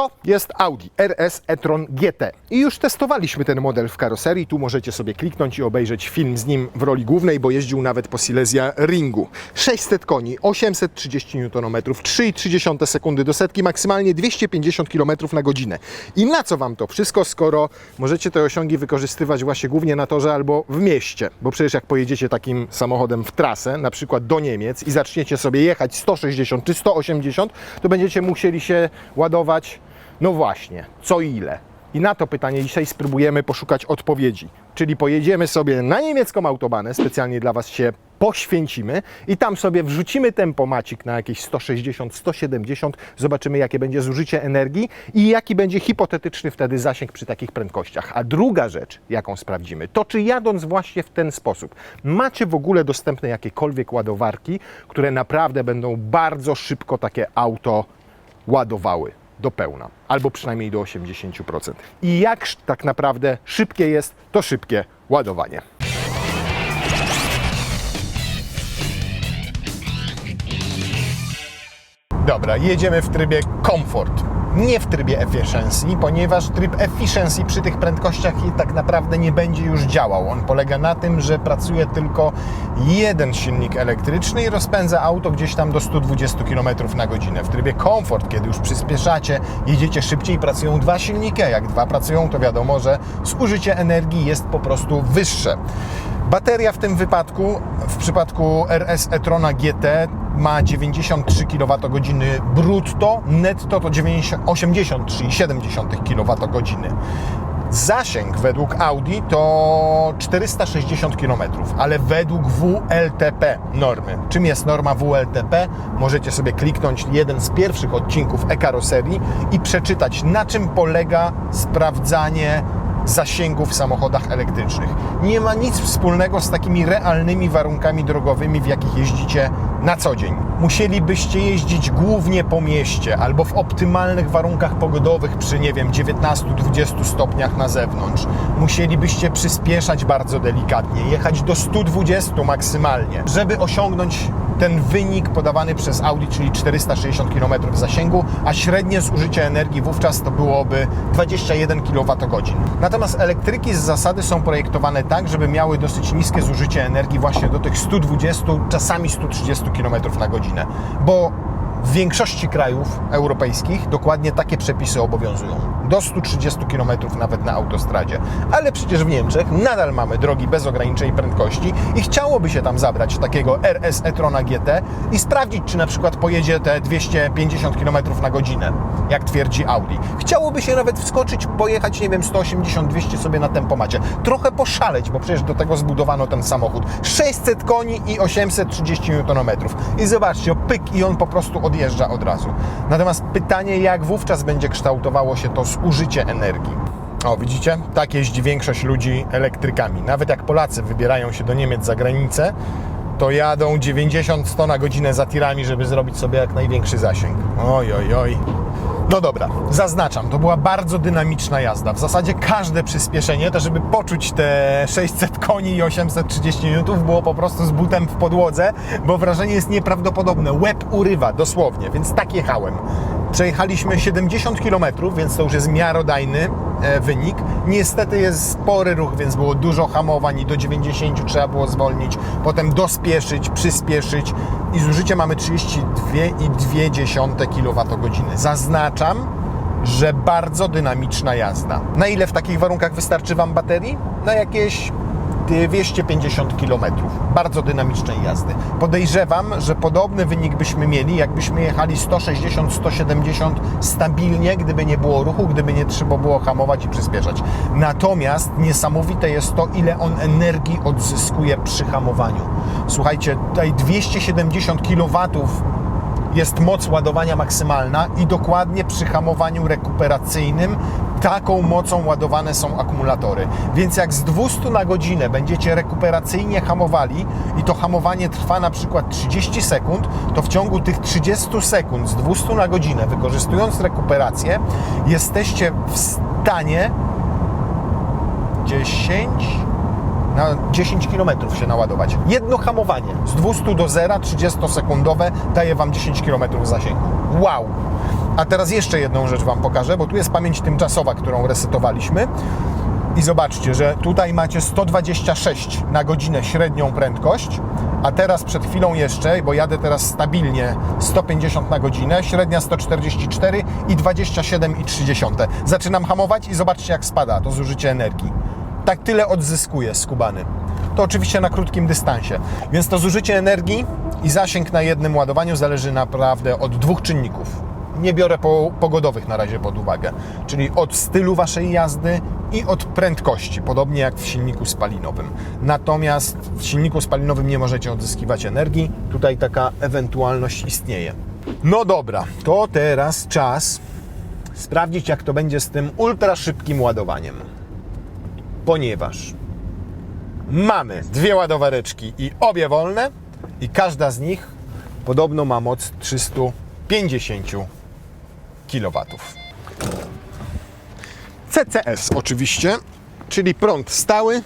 To jest Audi RS e-tron GT i już testowaliśmy ten model w karoserii. Tu możecie sobie kliknąć i obejrzeć film z nim w roli głównej, bo jeździł nawet po Silesia Ringu. 600 koni, 830 Nm, 3,3 sekundy do setki, maksymalnie 250 km na godzinę. I na co Wam to wszystko, skoro możecie te osiągi wykorzystywać właśnie głównie na torze albo w mieście? Bo przecież jak pojedziecie takim samochodem w trasę, na przykład do Niemiec i zaczniecie sobie jechać 160 czy 180, to będziecie musieli się ładować no właśnie, co ile? I na to pytanie dzisiaj spróbujemy poszukać odpowiedzi. Czyli pojedziemy sobie na niemiecką autobanę, specjalnie dla Was się poświęcimy i tam sobie wrzucimy tempomacik na jakieś 160-170, zobaczymy jakie będzie zużycie energii i jaki będzie hipotetyczny wtedy zasięg przy takich prędkościach. A druga rzecz, jaką sprawdzimy, to czy jadąc właśnie w ten sposób, macie w ogóle dostępne jakiekolwiek ładowarki, które naprawdę będą bardzo szybko takie auto ładowały do pełna, albo przynajmniej do 80%. I jak tak naprawdę szybkie jest to szybkie ładowanie. Dobra, jedziemy w trybie komfort. Nie w trybie efficiency, ponieważ tryb efficiency przy tych prędkościach tak naprawdę nie będzie już działał. On polega na tym, że pracuje tylko jeden silnik elektryczny i rozpędza auto gdzieś tam do 120 km na godzinę. W trybie komfort, kiedy już przyspieszacie, jedziecie szybciej, pracują dwa silniki. Jak dwa pracują, to wiadomo, że zużycie energii jest po prostu wyższe. Bateria w tym wypadku, w przypadku RS e-trona GT ma 93 kWh brutto, netto to 90 83,7 kWh. Zasięg według Audi to 460 km, ale według WLTP normy. Czym jest norma WLTP? Możecie sobie kliknąć jeden z pierwszych odcinków e-karoserii i przeczytać na czym polega sprawdzanie zasięgu w samochodach elektrycznych. Nie ma nic wspólnego z takimi realnymi warunkami drogowymi, w jakich jeździcie na co dzień. Musielibyście jeździć głównie po mieście albo w optymalnych warunkach pogodowych przy, nie wiem, 19-20 stopniach na zewnątrz. Musielibyście przyspieszać bardzo delikatnie, jechać do 120 maksymalnie, żeby osiągnąć ten wynik podawany przez Audi, czyli 460 km zasięgu, a średnie zużycie energii wówczas to byłoby 21 kWh. Natomiast elektryki z zasady są projektowane tak, żeby miały dosyć niskie zużycie energii właśnie do tych 120, czasami 130 km na godzinę, bo w większości krajów europejskich dokładnie takie przepisy obowiązują. Do 130 km nawet na autostradzie. Ale przecież w Niemczech nadal mamy drogi bez ograniczeń prędkości i chciałoby się tam zabrać takiego RS e-trona GT i sprawdzić, czy na przykład pojedzie te 250 km na godzinę, jak twierdzi Audi. Chciałoby się nawet wskoczyć, pojechać, nie wiem, 180-200 sobie na tempomacie. Trochę poszaleć, bo przecież do tego zbudowano ten samochód. 600 koni i 830 Nm. I zobaczcie, pyk i on po prostu odjeżdża od razu. Natomiast pytanie, jak wówczas będzie kształtowało się to zużycie energii. O, widzicie? Tak jeździ większość ludzi elektrykami. Nawet jak Polacy wybierają się do Niemiec za granicę, to jadą 90-100 na godzinę za tirami, żeby zrobić sobie jak największy zasięg. Oj, oj, oj. No dobra, zaznaczam, to była bardzo dynamiczna jazda. W zasadzie każde przyspieszenie, to żeby poczuć te 600 koni i 830 N, było po prostu z butem w podłodze, bo wrażenie jest nieprawdopodobne. Łeb urywa, dosłownie, więc tak jechałem. Przejechaliśmy 70 km, więc to już jest miarodajny e, wynik. Niestety jest spory ruch, więc było dużo hamowań i do 90 trzeba było zwolnić, potem dospieszyć, przyspieszyć i zużycie mamy 32,2 kWh. Zaznaczam, że bardzo dynamiczna jazda. Na ile w takich warunkach wystarczy Wam baterii? Na jakieś 250 km. Bardzo dynamicznej jazdy. Podejrzewam, że podobny wynik byśmy mieli, jakbyśmy jechali 160-170 stabilnie, gdyby nie było ruchu, gdyby nie trzeba było hamować i przyspieszać. Natomiast niesamowite jest to, ile on energii odzyskuje przy hamowaniu. Słuchajcie, tutaj 270 kW jest moc ładowania maksymalna i dokładnie przy hamowaniu rekuperacyjnym taką mocą ładowane są akumulatory. Więc jak z 200 na godzinę będziecie rekuperacyjnie hamowali i to hamowanie trwa na przykład 30 sekund, to w ciągu tych 30 sekund z 200 na godzinę, wykorzystując rekuperację, jesteście w stanie 10 na 10 km się naładować. Jedno hamowanie z 200 do 0, 30-sekundowe daje Wam 10 km zasięgu. Wow! A teraz jeszcze jedną rzecz Wam pokażę, bo tu jest pamięć tymczasowa, którą resetowaliśmy. I zobaczcie, że tutaj macie 126 na godzinę średnią prędkość, a teraz przed chwilą jeszcze, bo jadę teraz stabilnie 150 na godzinę, średnia 144 i 27,3. Zaczynam hamować i zobaczcie jak spada to zużycie energii. Tak tyle odzyskuję z Kubany. To oczywiście na krótkim dystansie. Więc to zużycie energii i zasięg na jednym ładowaniu zależy naprawdę od dwóch czynników nie biorę po, pogodowych na razie pod uwagę, czyli od stylu waszej jazdy i od prędkości, podobnie jak w silniku spalinowym. Natomiast w silniku spalinowym nie możecie odzyskiwać energii, tutaj taka ewentualność istnieje. No dobra, to teraz czas sprawdzić, jak to będzie z tym ultra szybkim ładowaniem. Ponieważ mamy dwie ładowareczki i obie wolne, i każda z nich podobno ma moc 350 kW. CCS oczywiście, czyli prąd stały,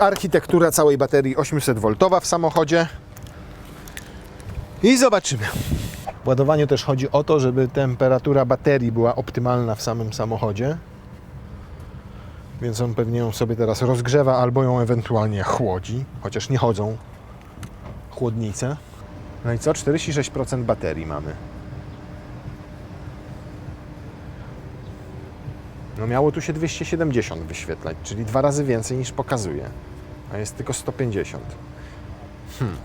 architektura całej baterii 800V w samochodzie. I zobaczymy. W ładowaniu też chodzi o to, żeby temperatura baterii była optymalna w samym samochodzie. Więc on pewnie ją sobie teraz rozgrzewa albo ją ewentualnie chłodzi, chociaż nie chodzą chłodnice. No i co? 46% baterii mamy. No miało tu się 270 wyświetlać, czyli dwa razy więcej niż pokazuje. A jest tylko 150. Hmm.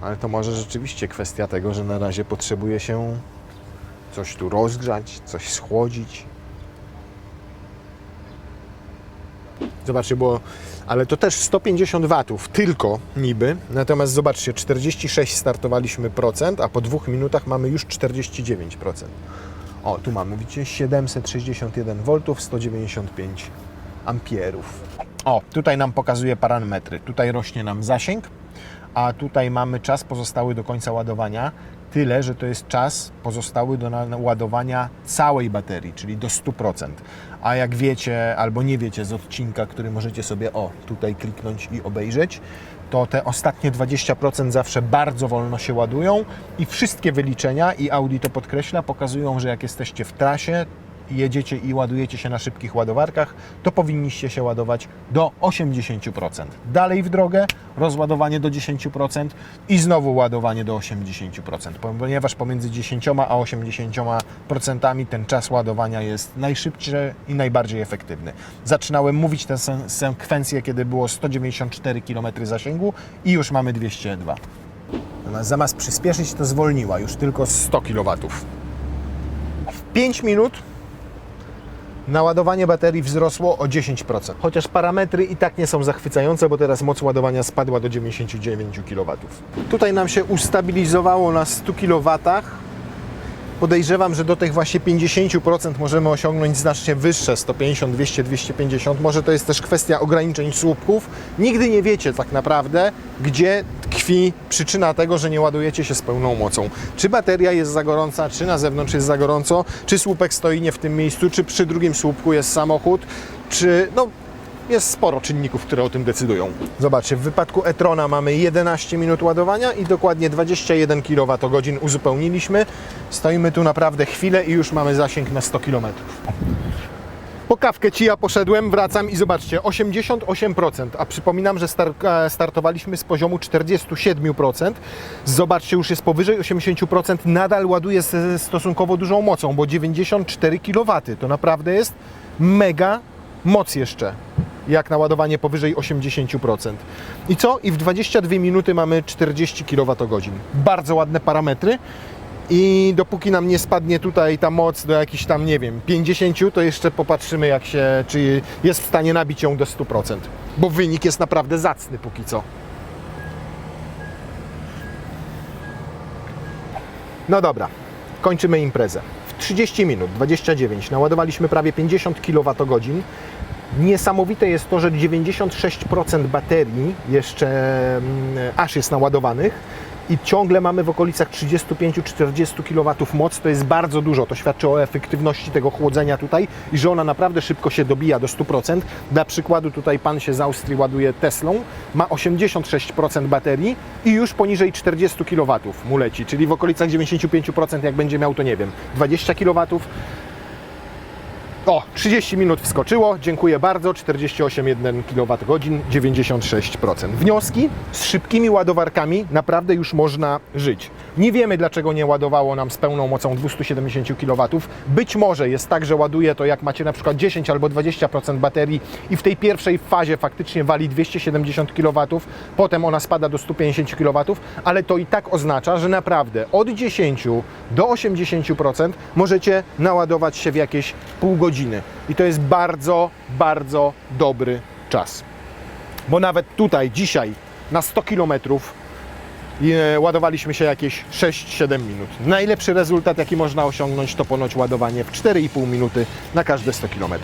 Ale to może rzeczywiście kwestia tego, że na razie potrzebuje się coś tu rozgrzać, coś schłodzić. Zobaczcie, bo ale to też 150 watów tylko niby. Natomiast zobaczcie, 46 startowaliśmy procent, a po dwóch minutach mamy już 49%. O, tu mamy, widzicie, 761 V, 195 ampierów. O, tutaj nam pokazuje parametry. Tutaj rośnie nam zasięg, a tutaj mamy czas pozostały do końca ładowania. Tyle, że to jest czas pozostały do ładowania całej baterii, czyli do 100%. A jak wiecie albo nie wiecie z odcinka, który możecie sobie o tutaj kliknąć i obejrzeć, to te ostatnie 20% zawsze bardzo wolno się ładują i wszystkie wyliczenia, i Audi to podkreśla, pokazują, że jak jesteście w trasie, jedziecie i ładujecie się na szybkich ładowarkach, to powinniście się ładować do 80%. Dalej w drogę, rozładowanie do 10% i znowu ładowanie do 80%, ponieważ pomiędzy 10 a 80% ten czas ładowania jest najszybszy i najbardziej efektywny. Zaczynałem mówić tę se- sekwencję, kiedy było 194 km zasięgu i już mamy 202. Natomiast zamiast przyspieszyć, to zwolniła już tylko 100 kW. W 5 minut naładowanie baterii wzrosło o 10%. Chociaż parametry i tak nie są zachwycające, bo teraz moc ładowania spadła do 99 kW. Tutaj nam się ustabilizowało na 100 kW. Podejrzewam, że do tych właśnie 50% możemy osiągnąć znacznie wyższe 150, 200, 250. Może to jest też kwestia ograniczeń słupków. Nigdy nie wiecie tak naprawdę, gdzie tkwi przyczyna tego, że nie ładujecie się z pełną mocą. Czy bateria jest za gorąca, czy na zewnątrz jest za gorąco, czy słupek stoi nie w tym miejscu, czy przy drugim słupku jest samochód, czy no jest sporo czynników, które o tym decydują. Zobaczcie, w wypadku e-trona mamy 11 minut ładowania i dokładnie 21 kWh uzupełniliśmy. Stoimy tu naprawdę chwilę i już mamy zasięg na 100 km. Po kawkę ci ja poszedłem, wracam i zobaczcie, 88%, a przypominam, że star e, startowaliśmy z poziomu 47%. Zobaczcie, już jest powyżej 80%, nadal ładuje z stosunkowo dużą mocą, bo 94 kW to naprawdę jest mega moc jeszcze, jak na ładowanie powyżej 80%. I co? I w 22 minuty mamy 40 kWh. Bardzo ładne parametry. I dopóki nam nie spadnie tutaj ta moc do jakichś tam, nie wiem, 50, to jeszcze popatrzymy, jak się, czy jest w stanie nabić ją do 100%. Bo wynik jest naprawdę zacny póki co. No dobra, kończymy imprezę. W 30 minut, 29, naładowaliśmy prawie 50 kWh. Niesamowite jest to, że 96% baterii jeszcze mm, aż jest naładowanych i ciągle mamy w okolicach 35-40 kW moc, to jest bardzo dużo. To świadczy o efektywności tego chłodzenia tutaj i że ona naprawdę szybko się dobija do 100%. Dla przykładu tutaj pan się z Austrii ładuje Teslą, ma 86% baterii i już poniżej 40 kW mu leci, czyli w okolicach 95% jak będzie miał to nie wiem, 20 kW. O, 30 minut wskoczyło, dziękuję bardzo, 48,1 kWh, 96%. Wnioski? Z szybkimi ładowarkami naprawdę już można żyć. Nie wiemy, dlaczego nie ładowało nam z pełną mocą 270 kW. Być może jest tak, że ładuje to jak macie na przykład 10 albo 20% baterii i w tej pierwszej fazie faktycznie wali 270 kW, potem ona spada do 150 kW, ale to i tak oznacza, że naprawdę od 10 do 80% możecie naładować się w jakieś pół godziny. I to jest bardzo, bardzo dobry czas. Bo nawet tutaj dzisiaj na 100 km ładowaliśmy się jakieś 6-7 minut. Najlepszy rezultat, jaki można osiągnąć, to ponoć ładowanie w 4,5 minuty na każde 100 km.